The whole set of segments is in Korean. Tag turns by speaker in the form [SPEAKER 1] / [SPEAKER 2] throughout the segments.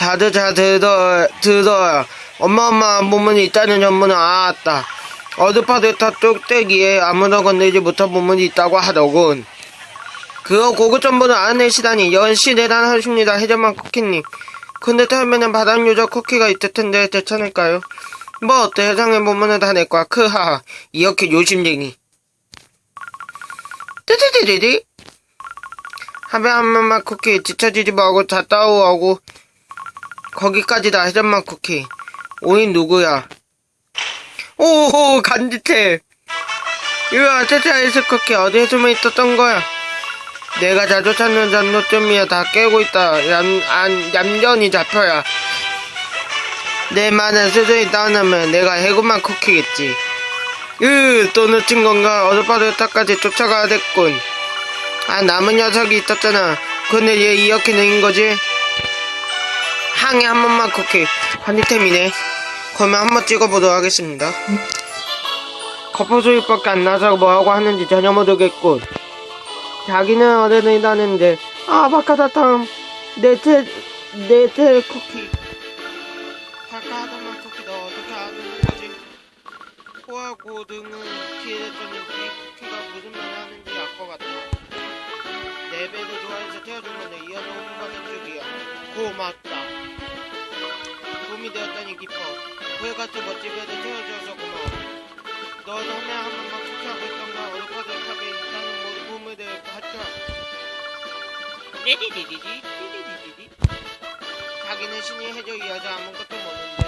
[SPEAKER 1] 다들 잘 들어, 들어요. 엄마, 엄마, 부문이 있다는 전문은 알았다. 어드파드타 뚝배기에 아무나 건들지 못한 부문이 있다고 하더군. 그거 고급 정보를 알아내시다니 역시 대단하십니다, 해전만 쿠키님. 근데 처음에는 바닥 요저 쿠키가 있을 텐데 괜찮을까요? 뭐 어때, 해상의 부문은 다 내 거야, 크하하. 이렇게 요심쟁이. 띠디디디디. 하베 한 번만 쿠키 지쳐지지 말고 다 따오하고 거기까지다 해전만 쿠키 오인 누구야 오호 간지태 이거 아테테 아이스 쿠키 어디에 숨어 있었던 거야 내가 자주 찾는 잔노점이야 다 깨고 있다 얌, 안, 얌전히 잡혀야 내 말에 수준이 따오면 내가 해고만 쿠키겠지 으, 또 놓친 건가? 어젯밤에 타까지 쫓아가야 됐군. 아, 남은 녀석이 있었잖아. 근데 얘 이렇게 된 거지? 항해 한 번만 쿠키. 한이템이네. 그러면 한번 찍어보도록 하겠습니다. 거포 소리밖에 안 나서 뭐하고 하는지 전혀 모르겠군. 자기는 어디는 일하는데, 아, 바카사탕. 내체, 내체 쿠키. 바카사탕 쿠키 너 어떻게 아는 거지? 코와 고등은 이 쿠키가 무슨 말을 하는지 알 것 같아. 내 배를 좋아해서 태워준 건데 이어서 호흡받은 쪽이야. 고맙다. 도움이 되었다니 기뻐. 그에 같은 멋진 배를 태워주어서 고마워. 너 전에 한 번만 쿠키하고 있던가 어디까지 탑에 있다는 모든 도움에 대해 하죠. 리리리리리 리리리리리 자기는 신이 해줘 이어져 아무것도 모르는데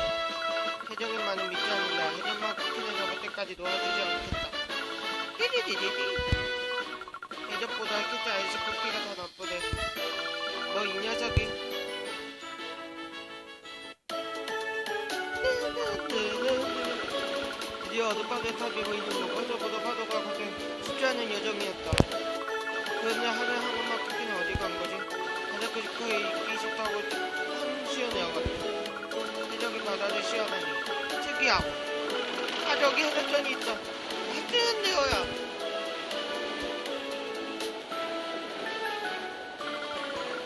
[SPEAKER 1] 해적인만은 믿지 않는다. 해적만 쿠키는 잡을 때까지 놓아주지 않겠다. 히리리리리. 해적보다 키트 아이스 쿠키가 더 나쁘대. 너 이 녀석이. 드디어 어둠바다에 타기고 있는 로버저보다 파도가 가장 쉽지 않은 여정이었다. 그런데 하루에 한 번만 쿠키는 어디 간 거지? 가장 그리코에 있기 싫다고 한 시원해와갔다. 해적이 바다를 시원하니 특이하고 가족이 해적전이 있어 해뜨는 데어야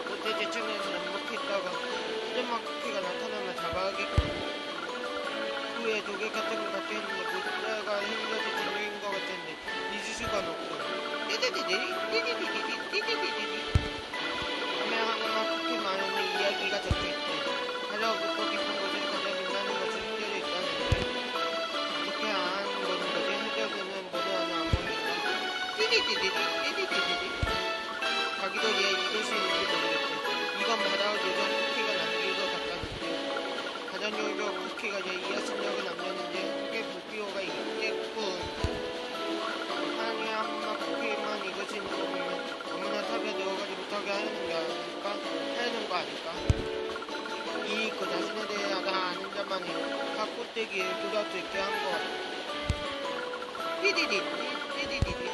[SPEAKER 1] 롯데 제청에서 넉넉히 있다가 해적만 쿠키가 나타나면 잡아야겠고 후에 조개 같은 거 갖고 있는데 모자가 힘들어서 진료인 것 같은데 잊을 수가 없고 띠디디디 띠디디디디 띠디디디디 하면 한번만 쿠키 마음에 이야기가 적혀있대 가장 묻고 깊은 곳에 가장 빛나는 것이 숨겨져 있다는데 어떻게 안 보는 거지? 해적은 모두 하나 안 보니까 띠디디디디 띠디디디디 각 꼭대기에 도달 수 있게 한것 같아. 띠디디디, 띠디디디.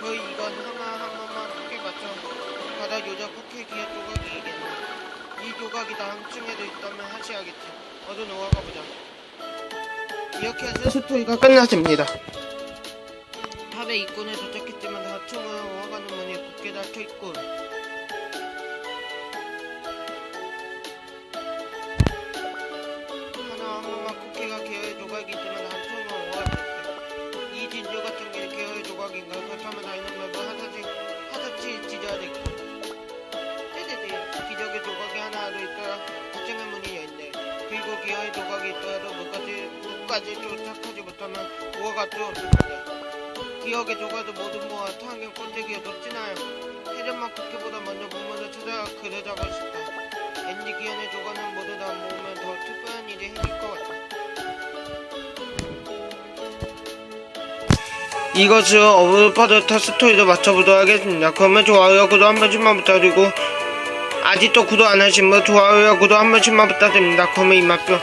[SPEAKER 1] 거의 이건 하나 한 번만 크게 맞춰 바다 요자 쿠키 기어 조각이겠네. 이 조각이 다음 층에도 있다면 하셔야겠지. 어서 놓아가 보자. 이렇게 해서 스토리가 끝났습니다. 탑의 입구에 도착했지만 다층은 오아가는 문이 굳게 닫혀 있군. 기어의 조각이 있더라도 무까지 무까지 도착하지 못하면 오아가 또 없을 거야. 기억의 조각도 모두 모아 타한경 꼰대기에 높지나요. 해전만 쿠키보다 먼저 본문을 찾아 그려 잡고 싶다. 앤디 기현의 조각은 모두 다 모으면 더 특별한 일이 생길 것 같아. 이것을 어브파드타 스토리로 맞춰보도록 하겠습니다. 그러면 좋아요, 구독 한 번씩만 부탁드리고 아직도 구독 안 하신 분 좋아요, 구독 한 번씩만 부탁드립니다. 그러면 이만큼.